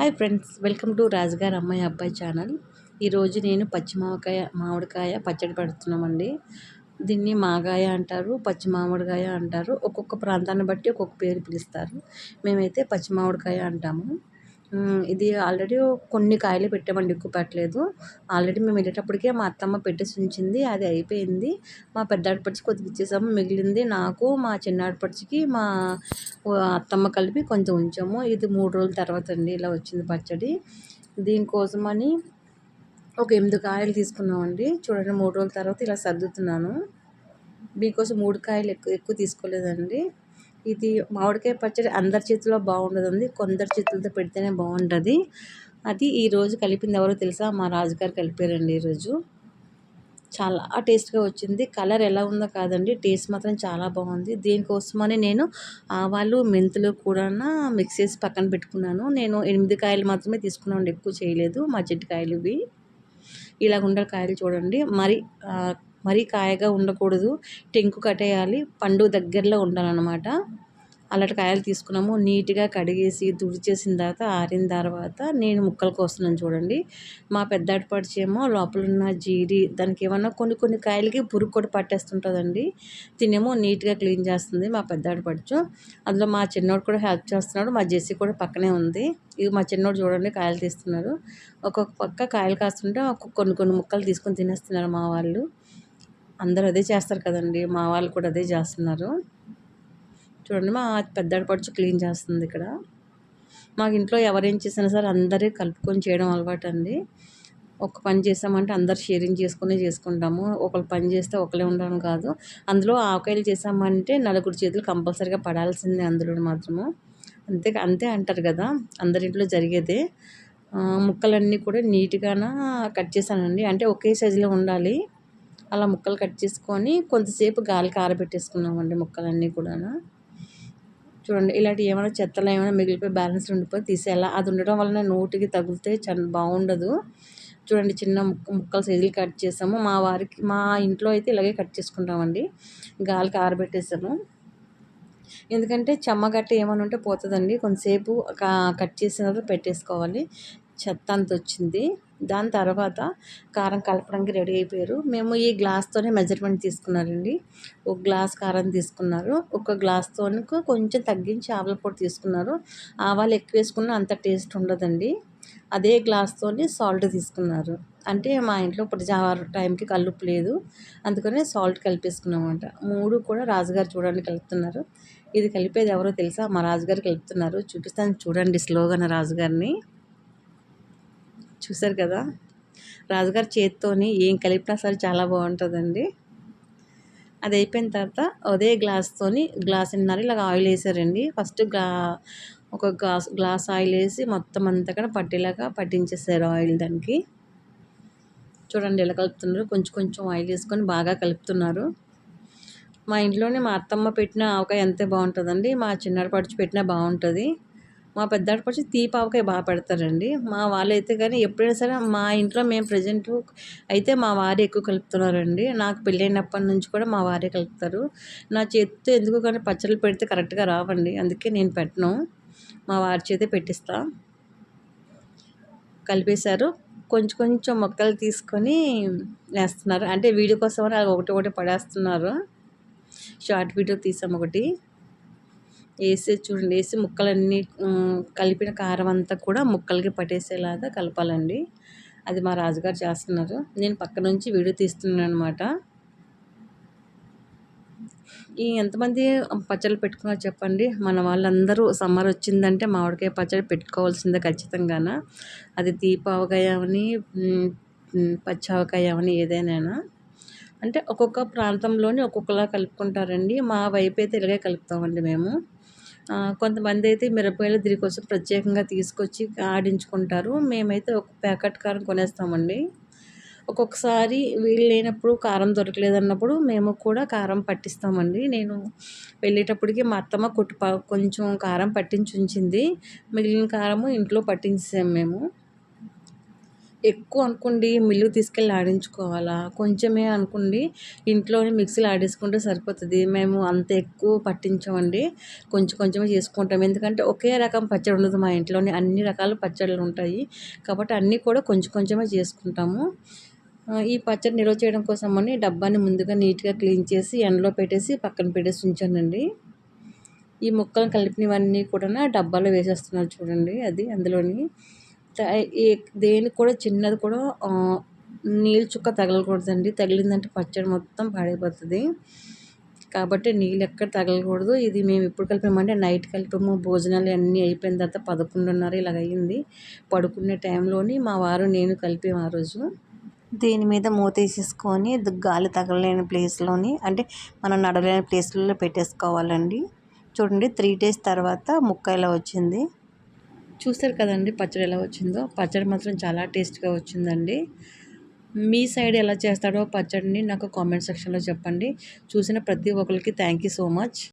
Hi friends welcome to రాజుగారు అమ్మాయి అబ్బాయి ఛానల్ ఈరోజు నేను పచ్చి మామిడికాయ మామిడికాయ పచ్చడి పెడుతున్నామండి. దీన్ని మాగాయ అంటారు పచ్చి మామిడికాయ అంటారు. ఒక్కొక్క ప్రాంతాన్ని బట్టి ఒక్కొక్క పేరు పిలుస్తారు. మేమైతే పచ్చి మామిడికాయ అంటాము. ఇది ఆల్రెడీ కొన్ని కాయలు పెట్టామండి ఎక్కువ పెట్టలేదు. ఆల్రెడీ మేము వెళ్ళేటప్పటికే మా అత్తమ్మ పెట్టేసి ఉంచింది అది అయిపోయింది. మా పెద్ద ఆడపడిచి కొద్దిగా ఇచ్చేసాము మిగిలింది నాకు మా చిన్న ఆడపడిచికి మా అత్తమ్మ కలిపి కొంచెం ఉంచాము. ఇది మూడు రోజుల తర్వాత అండి ఇలా వచ్చింది పచ్చడి. దీనికోసమని ఒక ఎనిమిది కాయలు తీసుకున్నామండి. చూడండి మూడు రోజుల తర్వాత ఇలా సర్దుతున్నాను. మీకోసం మూడు కాయలు ఎక్కువ ఎక్కువ తీసుకోలేదండి. ఇది మామిడికాయ పచ్చడి అందరి చేతిలో బాగుండదండి. కొందరి చేతులతో పెడితేనే బాగుంటుంది. అది ఈరోజు కలిపింది ఎవరో తెలుసా? మా రాజుగారు కలిపారండి ఈరోజు. చాలా టేస్ట్గా వచ్చింది. కలర్ ఎలా ఉందో కాదండి. టేస్ట్ మాత్రం చాలా బాగుంది. దీనికోసమని నేను ఆవాలు మెంతులు కూడా మిక్స్ చేసి పక్కన పెట్టుకున్నాను. నేను ఎనిమిది కాయలు మాత్రమే తీసుకున్నాను. ఎక్కువ చేయలేదు. మా చెట్టు కాయలు ఇవి. ఇలా ఉండే కాయలు చూడండి. మరి మరీ కాయగా ఉండకూడదు. టెంకు కట్టేయాలి. పండు దగ్గరలో ఉండాలన్నమాట. అలాంటి కాయలు తీసుకున్నాము. నీట్గా కడిగేసి తుడిచేసిన తర్వాత ఆరిన తర్వాత నేను ముక్కలు కోస్తున్నాను చూడండి. మా పెద్దాటి పడిచేమో లోపల ఉన్న జీడి దానికి ఏమన్నా కొన్ని కొన్ని కాయలకి పురుగు కూడా పట్టేస్తుంటుందండి. తినేమో నీట్గా క్లీన్ చేస్తుంది మా పెద్ద అటుపడుచు అందులో మా చిన్నోడు కూడా హెల్ప్ చేస్తున్నాడు. మా జెస్సీ కూడా పక్కనే ఉంది. ఇది మా చిన్నోడు చూడండి కాయలు తీస్తున్నారు ఒక్కొక్క పక్క కాయలు కాస్తుంటే కొన్ని కొన్ని ముక్కలు తీసుకొని తినేస్తున్నారు మా వాళ్ళు. అందరూ అదే చేస్తారు కదండి. మా వాళ్ళు కూడా అదే చేస్తున్నారు. చూడండి మా పెద్ద పడుచు క్లీన్ చేస్తుంది ఇక్కడ. మాకు ఇంట్లో ఎవరేం చేసినా సరే అందరూ కలుపుకొని చేయడం అలవాటు అండి ఒక పని చేసామంటే అందరు షేరింగ్ చేసుకుని చేసుకుంటాము. ఒకరు పని చేస్తే ఒకరే ఉండడం కాదు. అందులో ఆవకాయలు చేసామంటే నలుగురు చేతులు కంపల్సరీగా పడాల్సిందే అందులో మాత్రము. అంతే అంతే అంటారు కదా. అందరింట్లో జరిగేదే. ముక్కలన్నీ కూడా నీట్గాన కట్ చేశానండి. అంటే ఒకే సైజులో ఉండాలి. అలా ముక్కలు కట్ చేసుకొని కొంతసేపు గాలికి ఆరబెట్టేసుకున్నామండి ముక్కలన్నీ కూడా చూడండి ఇలాంటి ఏమైనా చెత్తలో ఏమైనా మిగిలిపోయి బ్యాలెన్స్ ఉండిపోయి తీసేయాలి? అది ఉండడం వలన నోటికి తగిలితే చాలా బాగుండదు. చూడండి చిన్న ముక్క ముక్కలు సైజులు కట్ చేసాము. మా వారికి మా ఇంట్లో అయితే ఇలాగే కట్ చేసుకుంటామండి. గాలికి ఆరబెట్టేసాము. ఎందుకంటే చెమ్మగట్ట ఏమైనా ఉంటే పోతుందండి. కొంతసేపు కట్ చేసిన తర్వాత పెట్టేసుకోవాలి. చెత్త అంత వచ్చింది. దాని తర్వాత కారం కలపడానికి రెడీ అయిపోయారు. మేము ఈ గ్లాస్తోనే మెజర్మెంట్ తీసుకున్నారండి. ఒక గ్లాస్ కారం తీసుకున్నారు. ఒక గ్లాస్తో కొంచెం తగ్గించి ఆవల పొడి తీసుకున్నారు. ఆవాలు ఎక్కువ వేసుకున్న అంత టేస్ట్ ఉండదండి. అదే గ్లాస్తోని సాల్ట్ తీసుకున్నారు. అంటే మా ఇంట్లో ఇప్పుడు టైంకి కల్లుప్పు లేదు. అందుకనే సాల్ట్ కలిపేసుకున్నామంట. మూడు కూడా రాజుగారు చూడండి కలుపుతున్నారు. ఇది కలిపేది ఎవరో తెలుసా? మా రాజుగారు కలుపుతున్నారు. చూపిస్తాను. చూడండి స్లోగా రాజుగారిని. చూసారు కదా? రాజుగారి చేతితోని ఏం కలిపినా సరే చాలా బాగుంటుందండి. అది అయిపోయిన తర్వాత అదే గ్లాస్తోని గ్లాస్ ఉన్నారు ఇలాగ ఆయిల్ వేసారండి. ఫస్ట్ గ్లా ఒక గ్లాస్ గ్లాస్ ఆయిల్ వేసి మొత్తం అంతా కూడా పట్టేలాగా పట్టించేసారు ఆయిల్ దానికి. చూడండి ఎలా కలుపుతున్నారు. కొంచెం కొంచెం ఆయిల్ వేసుకొని బాగా కలుపుతున్నారు. మా ఇంట్లోనే మా అత్తమ్మ పెట్టిన ఆవకాయ ఎంతే బాగుంటుందండి. మా చిన్నాడు పడిచి పెట్టినా బాగుంటుంది. మా పెద్దాడు వచ్చి తీపావకాయ బాగా పెడతారండి. మా వాళ్ళైతే కానీ ఎప్పుడైనా సరే మా ఇంట్లో మేము ప్రజెంట్ అయితే మా వారే ఎక్కువ కలుపుతున్నారండి. నాకు పెళ్ళైనప్పటి నుంచి కూడా మా వారే కలుపుతారు. నా చేతితో ఎందుకు కానీ పచ్చళ్ళు పెడితే కరెక్ట్గా రావండి. అందుకే నేను పెట్టను. మా వారి చేతే పెట్టిస్తా. కలిపేశారు. కొంచెం కొంచెం మొక్కలు తీసుకొని వేస్తున్నారు. అంటే వీడియో కోసం అని ఒకటి ఒకటి పడేస్తున్నారు. షార్ట్ వీడియో తీసాం ఒకటి. వేసే చూడండి వేసి ముక్కలన్నీ కలిపిన కారం అంతా కూడా ముక్కలకి పట్టేసేలాగా కలపాలండి. అది మా రాజుగారు చేస్తున్నారు. నేను పక్క నుంచి వీడియో తీస్తున్నాను అనమాట ఈ ఎంతమంది పచ్చళ్ళు పెట్టుకున్నారు చెప్పండి. మన వాళ్ళందరూ సమ్మర్ వచ్చిందంటే మామిడికాయ పచ్చడి పెట్టుకోవాల్సిందే ఖచ్చితంగానా. అది దీపావకాయ అని పచ్చావకాయ అని ఏదైనా అంటే ఒక్కొక్క ప్రాంతంలోని ఒక్కొక్కలా కలుపుకుంటారండి. మా వైపు అయితే ఇలాగే కలుపుతామండి మేము. కొంతమంది అయితే మిరపకాయలు దీనికోసం ప్రత్యేకంగా తీసుకొచ్చి ఆడించుకుంటారు. మేమైతే ఒక ప్యాకెట్ కారం కొనేస్తామండి. ఒక్కొక్కసారి వీలు లేనప్పుడు కారం దొరకలేదన్నప్పుడు మేము కూడా కారం పట్టిస్తామండి. నేను వెళ్ళేటప్పటికి మా అత్తమ్మ కొట్టు కొంచెం కారం పట్టించి ఉంచింది మిగిలిన కారము ఇంట్లో పట్టించాము మేము. ఎక్కువ అనుకోండి మిల్లు తీసుకెళ్ళి ఆడించుకోవాలా? కొంచెమే అనుకోండి ఇంట్లోనే మిక్సీలో ఆడేసుకుంటే సరిపోతుంది. మేము అంత ఎక్కువ పట్టించమండి. కొంచెం కొంచెమే చేసుకుంటాం. ఎందుకంటే ఒకే రకం పచ్చడి ఉండదు మా ఇంట్లోనే. అన్ని రకాల పచ్చళ్ళు ఉంటాయి. కాబట్టి అన్నీ కూడా కొంచెం కొంచెమే చేసుకుంటాము. ఈ పచ్చడి నిల్వ చేయడం కోసం అని డబ్బాని ముందుగా నీట్గా క్లీన్ చేసి ఎండలో పెట్టేసి పక్కన పెట్టేసి ఉంచానండి. ఈ ముక్కలు కలిపినవన్నీ కూడా డబ్బాలో వేసేస్తున్నారు చూడండి అది అందులోని. దేనికి కూడా చిన్నది కూడా నీళ్ళు చుక్క తగలకూడదండి. తగిలిందంటే పచ్చడి మొత్తం పాడైపోతుంది. కాబట్టి నీళ్ళు ఎక్కడ తగలకూడదు. ఇది మేము ఎప్పుడు కలిపామంటే నైట్ కలిపాము. భోజనాలు అన్నీ అయిపోయిన తర్వాత పదకొండున్నర ఇలాగ అయ్యింది. పడుకునే టైంలోని మా వారు నేను కలిపాము ఆ రోజు. దీని మీద మూత వేసేసుకొని గాలి తగలలేని ప్లేస్లోని అంటే మనం నడవలేని ప్లేస్లలో పెట్టేసుకోవాలండి. చూడండి త్రీ డేస్ తర్వాత ముక్క ఇలా వచ్చింది. చూస్తారు కదండి పచ్చడి ఎలా వచ్చిందో. పచ్చడి మాత్రం చాలా టేస్ట్గా వచ్చిందండి. మీ సైడ్ ఎలా చేస్తాడో పచ్చడిని నాకు కామెంట్ సెక్షన్లో చెప్పండి. చూసిన ప్రతి ఒక్కరికి థ్యాంక్ యూ సో మచ్.